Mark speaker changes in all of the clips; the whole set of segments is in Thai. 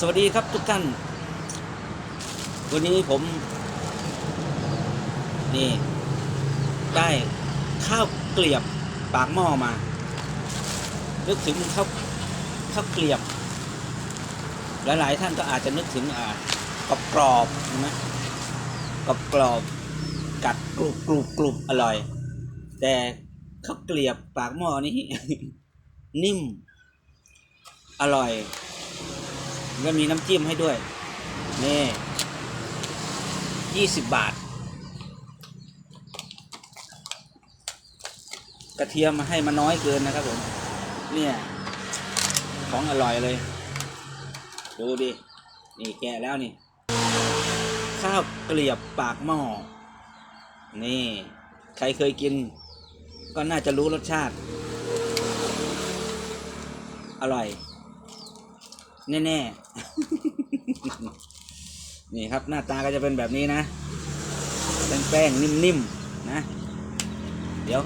Speaker 1: สวัสดีครับทุกท่าน วันนี้ผม นี่ ได้ข้าวเกลียบปากหม้อมานึกถึงข้าวข้าวเกลียบ หลายๆท่านก็อาจจะนึกถึงอ่ากรอบกรอบนไหมกรอบกรอบกัดกรุบกรุบกรุบอร่อย แต่ข้าวเกลียบปากหม้อนี้ นิ่ม อร่อย ก็มีน้ำจิ้มให้ด้วย นี่ยี่สิบบาท กระเทียมมาให้มาน้อยเกินนะครับผม เนี่ย ของอร่อยเลย ดูดิ นี่แกะแล้วนี่ ข้าวเกลียบปากหม้อ นี่ ใครเคยกิน ก็น่าจะรู้รสชาติ อร่อย แน่ๆ นี่ครับหน้าตาก็จะเป็นแบบนี้นะแป้งนิ่มๆนะ เดี๋ยว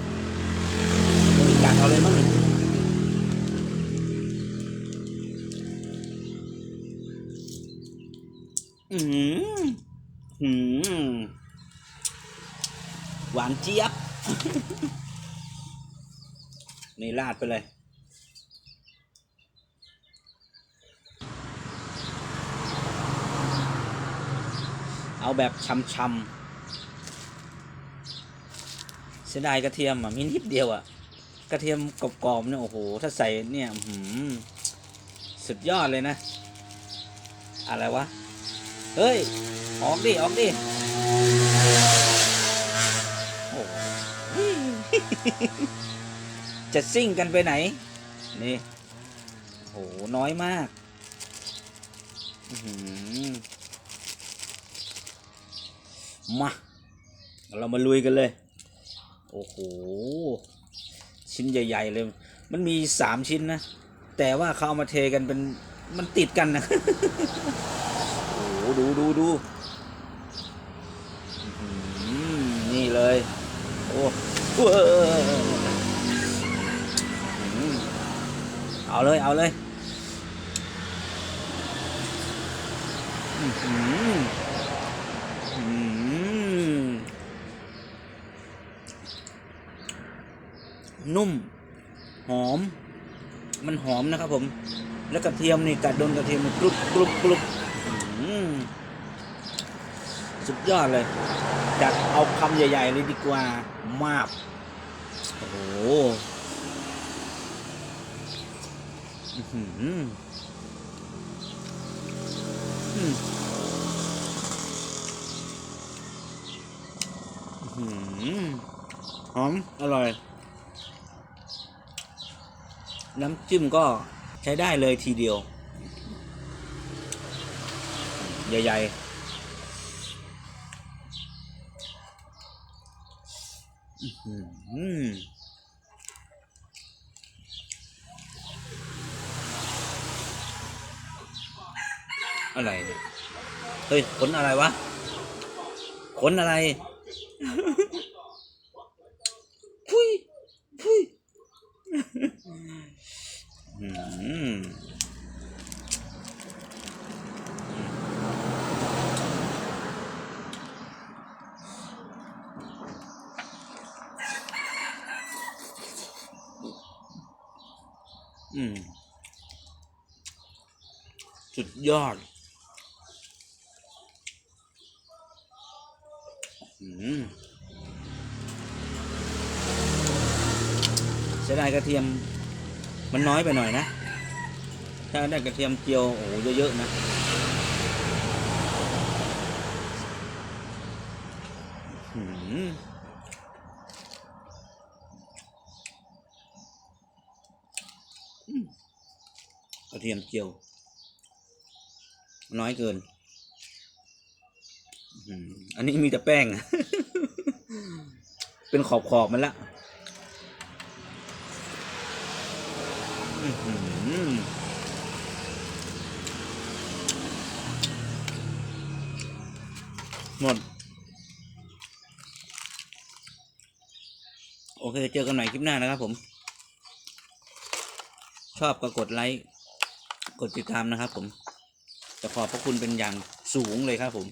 Speaker 1: มีการเอาเลยมั้งอืมอืมหวานเจี๊ยบ นี่ราดไปเลย เอาแบบช่ำๆเสียดายกระเทียมอะมีนิดเดียวอะ กระเทียมกรอบๆเนี่ยโอ้โห ถ้าใส่เนี่ยหือสุดยอดเลยนะ อะไรวะ เฮ้ย ออกดิ ออกดิโอ้โหจะซิ่งกันไปไหน นี่โอ้โหน้อยมาก อื้อหือ มา เรามาลุยกันเลย โอ้โห ชิ้นใหญ่ ๆ เลย มันมีสามชิ้นนะ แต่ว่าเขาเอามาเทกันเป็น มันติดกันนะ โอ้โห ดูดูดูนี่เลย โอ้เออื้อหือเอาเลย เอาเลย อื้อหืออืม นุ่ม หอม มันหอมนะครับผม แล้วกระเทียมนี่กัดโดนกระเทียมกรุบกรุบกรุบสุดยอดเลยจัดเอาคำใหญ่ ๆ เลยดีกว่า มากโอ้โหหอม อร่อย น้ำจิ้มก็ใช้ได้เลยทีเดียว ใหญ่ๆอื้อหืออะไรเนี่ยเฮ้ยขนอะไรวะขนอะไรพุยพุย อืมอืม สุดยอด อืมเสียดายกระเทียม มันน้อยไปหน่อยนะ ถ้าได้กระเทียมเจียวโอ้เยอะๆนะ กระเทียมเจียว น้อยเกิน อันนี้มีแต่แป้ง เป็นขอบๆมันละ อื้อหือ หมด โอเค เจอกันใหม่คลิปหน้านะครับผม ชอบก็กดไลค์ กดติดตามนะครับผม จะขอบพระคุณเป็นอย่างสูงเลยครับผม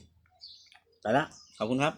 Speaker 1: ไปละ ขอบคุณครับ